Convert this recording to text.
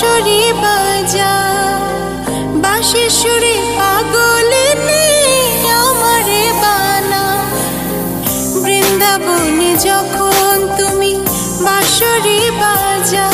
বাঁশরি বাজা বাঁশির সুরে পাগলে আমারে বানা। বৃন্দাবনে যখন তুমি বাঁশরি বাজা